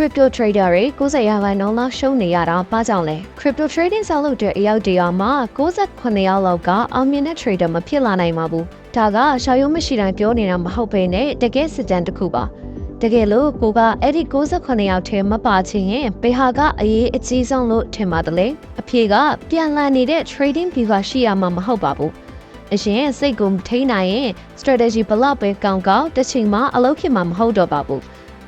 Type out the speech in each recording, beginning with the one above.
crypto trader တွေ90ရာခိုင်နှုန်းလောက်ရှုံးနေရတာဘာကြောင့်လဲ crypto trading ဆောက်လုပ်တဲ့အယောက်တရာမှာ68ယောက်လောက်ကအောင်မြင်တဲ့ trader မဖြစ်လာနိုင်ပါဘူးဒါကရှာရုံးမရှိတိုင်းပြောနေတာမဟုတ်ဘဲနဲ့တကယ်စစ်တမ်းတစ်ခုပါတကယ်လို့ကိုကအဲ့ဒီ68ယောက်ထဲမပါချင်ရင်ဘေဟာကအရေးအကြီးဆုံးလို့ထင်ပါတယ်လေအဖြေကပြန်လည်နေတဲ့ trading view ကရှိရမှာမဟုတ်ပါဘူးအရင်စိတ်ကိုမထိန်းနိုင်ရင် strategy ဘလောက်ပဲကောင်းကောင်းတစ်ချိန်မှအလုပ်ဖြစ်မှာမဟုတ်တော့ပါဘူး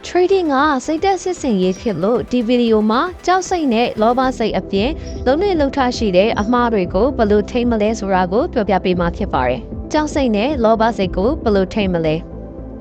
trading ကစိတ်သက်စစ်စင်ရေးဖြစ်လို့ဒီဗီဒီယိုမှာကြောက်စိတ်နဲ့လောဘစိတ်အပြင်လုံးနဲ့လှုပ်ထားရှိတဲ့အမှားတွေကိုဘယ်လိုထိမ့်မလဲဆိုတာကိုပြောပြပေးမှာဖြစ်ပါတယ်။ကြောက်စိတ်နဲ့လောဘစိတ်ကိုဘယ်လိုထိမ့်မလဲ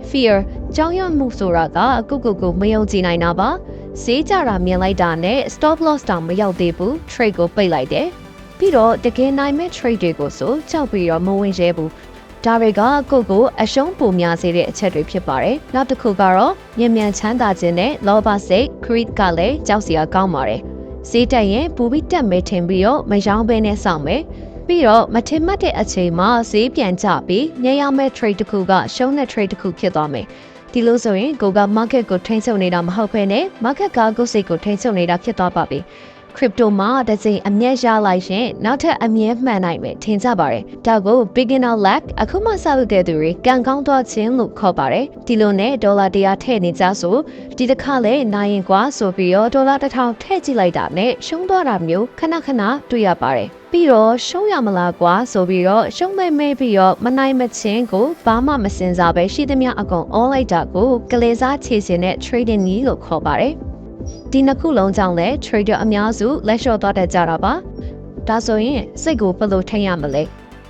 fear ကြောက်ရွံ့မှုဆိုတာကအခုကိုကိုမယုံကြည်နိုင်တာပါ။ဈေးကြတာမြင်လိုက်တာနဲ့ stop loss တောင်မရောက်သေးဘူး trade ကိုပိတ်လိုက်တယ်။ပြီးတော့တကယ်နိုင်မဲ့ trade တွေကိုဆိုကြောက်ပြီးတော့မဝင်ရဲဘူး။ ဒါတွေကကိုယ့်ကိုအရှုံးပိုများစေတဲ့အချက်တွေဖြစ်ပါတယ်။နောက်တစ်ခုကတော့မြင်မြန်ချမ်းသာခြင်းနဲ့လောဘစိတ် greed ကလည်းကြောက်စရာကောင်းပါတယ်။ဈေးတက်ရင်ပူပြီးတက်မယ်ထင်ပြီးတော့မရောင်းဘဲနဲ့စောင့်မယ်။ပြီးတော့မထင်မှတ်တဲ့အချိန်မှာဈေးပြန်ကျပြီးညရမဲ့ trade တစ်ခုကရှုံးတဲ့ trade တစ်ခုဖြစ်သွားမယ်။ဒီလိုဆိုရင်ကိုက market ကိုထိန်းချုပ်နေတာမဟုတ်ဘဲနဲ့ market ကကိုယ်စိတ်ကိုထိန်းချုပ်နေတာဖြစ်သွားပါပြီ။ crypto မှာတစ်စိမ်အမျက်ရလိုက်ရင်နောက်ထပ်အမြဲမှန်နိုင်မယ်ထင်ကြပါတယ်။ဒါကို beginner luck အခုမှစလုပ်တဲ့သူတွေကံကောင်းသွားခြင်းလို့ခေါ်ပါတယ်။ဒီလိုနဲ့ဒေါ်လာ100ထည့်နေကြဆိုဒီတစ်ခါလဲနိုင်ရင်ကွာဆိုပြီးတော့ဒေါ်လာ1000ထည့်ကြည့်လိုက်တာနဲ့ရှုံးသွားတာမျိုးခဏခဏတွေ့ရပါတယ်။ပြီးတော့ရှုံးရမလားကွာဆိုပြီးတော့ရှုံးမဲမဲပြီးတော့မနိုင်မချင်းကိုဘာမှမစင်စားပဲရှိသမျှအကုန် all လိုက်တာကိုကလေးစားခြေစင်တဲ့ trading နည်းလို့ခေါ်ပါတယ်။ ဒီနှစ်ခုလုံးကြောင့်လည်း trader အများစုလက်လျှော့သွားတတ်ကြတာပါဒါဆိုရင်စိတ်ကိုဘယ်လိုထိန်းရမလဲ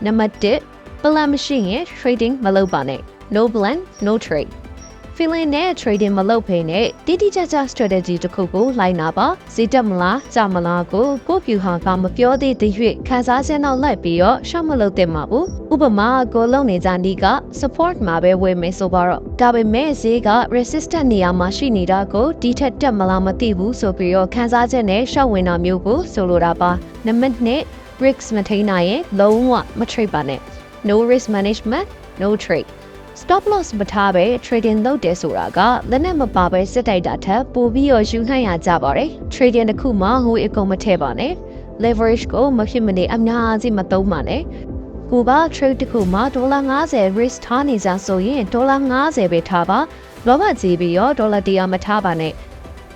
နံပါတ်1 plan မရှိရင် trading မလုပ်ပါနဲ့ no plan no trade feeling နဲ့ trading မလုပ်ဖ ೇನೆ တိတိကျကျ strategy တစ်ခုကိုလိုက်နာပါဈေးတက်မလားကျမလားကိုကိုပြူဟာကမပြောသေးတဲ့၍ခန်းစားခြင်းနောက်လိုက်ပြီးတော့ရှောက်မလုပ်သင့်ပါဘူးဥပမာကိုလုံနေကြနီးက support မှာပဲဝယ်မယ်ဆိုပါတော့ဒါပေမဲ့ဈေးက resistant နေရာမှာရှိနေတာကိုဒီထက်တက်မလားမသိဘူးဆိုပြီးတော့ခန်းစားချက်နဲ့ရှောက်ဝင်တာမျိုးကိုဆိုလိုတာပါနံပါတ်2 risks မထိန်းနိုင်ရင်လုံးဝမ trade ပါနဲ့ no risk management no trade stop loss မထားပဲ trading လုပ်တယ်ဆိုတာကလက်နဲ့မပါပဲစစ်တိုက်တာထက်ပိုပြီးရယူနိုင်ရကြပါတယ် trading တစ်ခုမှာဟိုအကုန်မထည့်ပါနဲ့ leverage ကိုမဖြစ်မနေအများကြီးမသုံးပါနဲ့ကိုက trade တစ်ခုမှာဒေါ်လာ90 risk ထားနေကြဆိုရင်ဒေါ်လာ90ပဲထားပါလောဘကြီးပြီးရောဒေါ်လာ100မထားပါနဲ့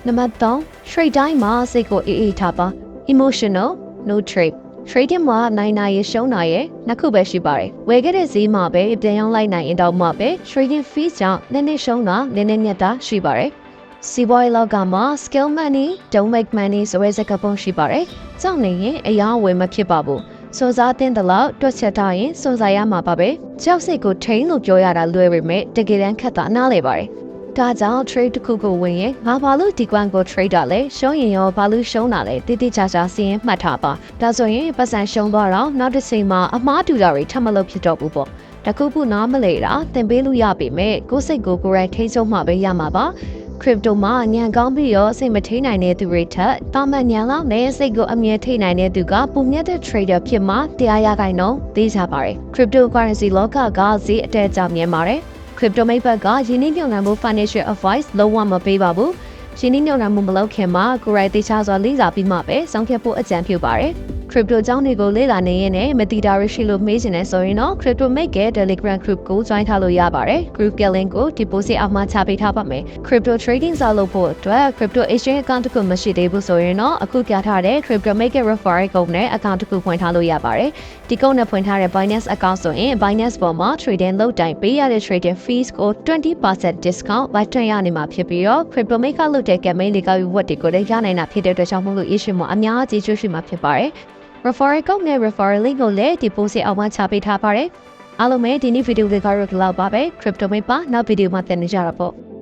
နံပါတ်3 trade တိုင်းမှာစိတ်ကိုအေးအေးထားပါ emotional no trade trading မှာနိုင်နိုင်ရရှုံးနိုင်ရနှစ်ခုပဲရှိပါတယ်။ဝယ်ခဲ့တဲ့ဈေးမှာပဲပြန်ရောင်းလိုက်နိုင်ရင်တော့မှပဲ trading fees ကြောင့်နည်းနည်းရှုံးတာနည်းနည်းမြတ်တာရှိပါတယ်။စီးပွားရေးလောကမှာ skill money, don't make money ဆိုတဲ့စကားပုံရှိပါတယ်။ကြောင့်နေရင်အရာဝယ်မဖြစ်ပါဘူး။စောစားတဲ့တလောက်တွက်ချက်ထားရင်စောစားရမှာပါပဲ။ကြောက်စိတ်ကိုထိန်းလို့ပြောရတာလွယ်ပေမဲ့တကယ်တမ်းခက်တာနားလေပါတယ်။ ဒါကြောင့် trade တစ်ခုကိုဝင်ရင်ငါဘာလို့ဒီကွမ်ကို trade တာလဲရှုံးရင်ရောဘာလို့ရှုံးတာလဲတိတိကျကျစီးရင်မှတ်ထားပါဒါဆိုရင်ပတ်စံရှုံးသွားတော့နောက်တစ်ချိန်မှာအမားတူတာတွေထပ်မလုပ်ဖြစ်တော့ဘူးပေါ့တခုခုနားမလဲတာသင်ပေးလို့ရပေမဲ့ကိုယ်စိတ်ကိုကိုယ်ရိုက်ထိချုပ်မှပဲရမှာပါ crypto မှာညံကောင်းပြီးတော့စိတ်မထိနိုင်တဲ့သူတွေထက်တာမန်ညံလောက်နဲ့စိတ်ကိုအမြဲထိနိုင်တဲ့သူကပုံမြတ်တဲ့ trader ဖြစ်မှတရားရခိုင်တော့သိကြပါတယ် cryptocurrency လောကကဈေးအတက်ကြောင်မြင်ပါတယ် crypto မိတ်ဘက်ကယင်းနှိမ့်မြုံနှံမှု financial advice လုံးဝမပေးပါဘူး။ယင်းနှိမ့်မြုံနှံမှုမလုပ်ခင်မှာကိုယ်ရိုက်တေချာစွာလေ့လာပြီးမှပဲစောင့်ဖြတ်ဖို့အကြံပြုပါရယ်။ crypto ကြောင်းတွေကိုလေ့လာနေရင်လည်းမတိတာရရှိလို့မေးချင်တယ်ဆိုရင်တော့ crypto make ရဲ့ telegram group ကို join ထားလို့ရပါတယ် group က link ကို deposit အောက်မှာချပေးထားပါမယ် crypto trading စလုပ်ဖို့အတွက် crypto exchange account တစ်ခုမရှိသေးဘူးဆိုရင်တော့အခုပြထားတဲ့ crypto make referral code နဲ့ account တစ်ခုဖွင့်ထားလို့ရပါတယ်ဒီကုန်းနဲ့ဖွင့်ထားတဲ့ Binance account ဆိုရင် Binance ပေါ်မှာ trading လုပ်တိုင်းပေးရတဲ့ trading fees ကို20% discount လိုက်ထွင်ရနေမှာဖြစ်ပြီးတော့ crypto make လုပ်တဲ့ campaign လေးကောက်ယူဝတ်တွေကိုလည်းရနိုင်တာဖြစ်တဲ့အတွက်ကြောင့်မို့လို့ issue မှာအများကြီးကျွရှိမှာဖြစ်ပါတယ် referral code နဲ့ referral link ကိုလည်း deposit အောက်မှာချပေးထားပါတယ်အားလုံးပဲဒီနေ့ဗီဒီယိုလေးကတော့ဒီလောက်ပါပဲ crypto မိတ်ပါနောက်ဗီဒီယိုမှာသင်နေကြတာပေါ့